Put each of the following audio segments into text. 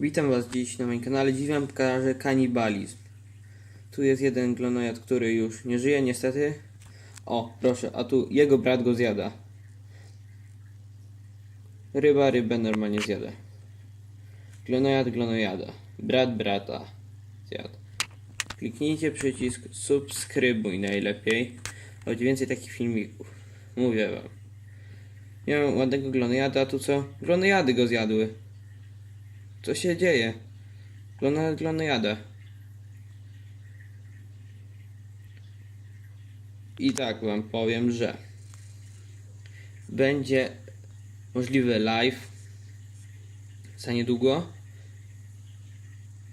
Witam Was dziś na moim kanale. Dziś Wam pokażę kanibalizm. Tu jest jeden glonojad, który już nie żyje niestety. O, proszę, a tu jego brat go zjada. Ryba rybę normalnie zjada. Glonojad glonojada. Brat brata zjada. Kliknijcie przycisk subskrybuj najlepiej. Choć więcej takich filmików. Mówię Wam. Miałem ładnego glonojada, a tu co? Glonojady go zjadły. Co się dzieje? Glona, glonojada. I tak wam powiem, że będzie możliwy live za niedługo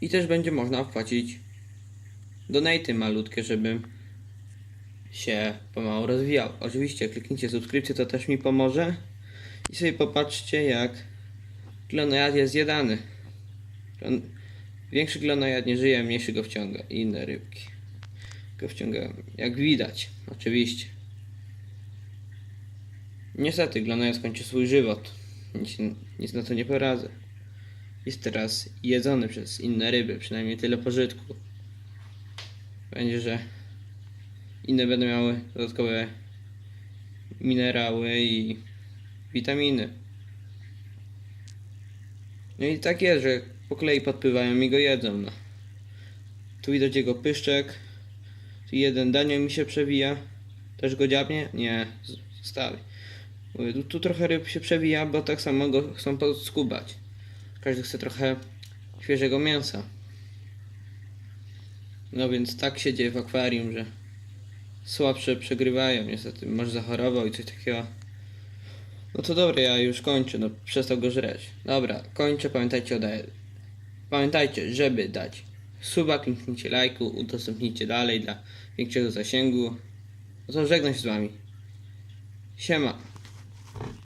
i też będzie można wpłacić donaty malutkie, żebym się pomału rozwijał. Oczywiście kliknijcie subskrypcję, to też mi pomoże i sobie popatrzcie jak glonojad jest zjadany. Większy glonojad nie żyje, mniejszy go wciąga. I inne rybki go wciągają. Jak widać, oczywiście. Niestety, glonojad skończy swój żywot. Nic, nic na to nie poradzę. Jest teraz jedzony przez inne ryby, przynajmniej tyle pożytku. Będzie, że inne będą miały dodatkowe minerały i witaminy. No i tak jest, że po kolei podpływają i go jedzą. No. Tu widać jego pyszczek. Tu jeden danio mi się przewija. Też go dziabnie? Nie. Mówię, Tu, tu trochę ryb się przewija, bo tak samo go chcą podskubać. Każdy chce trochę świeżego mięsa. No więc tak się dzieje w akwarium, że słabsze przegrywają. Niestety, może zachorował i coś takiego. No to dobra, ja już kończę, no przestał go żreć. Dobra, kończę, pamiętajcie o daje. Pamiętajcie, żeby dać suba, kliknijcie lajku, udostępnijcie dalej dla większego zasięgu. No to żegnam się z wami. Siema.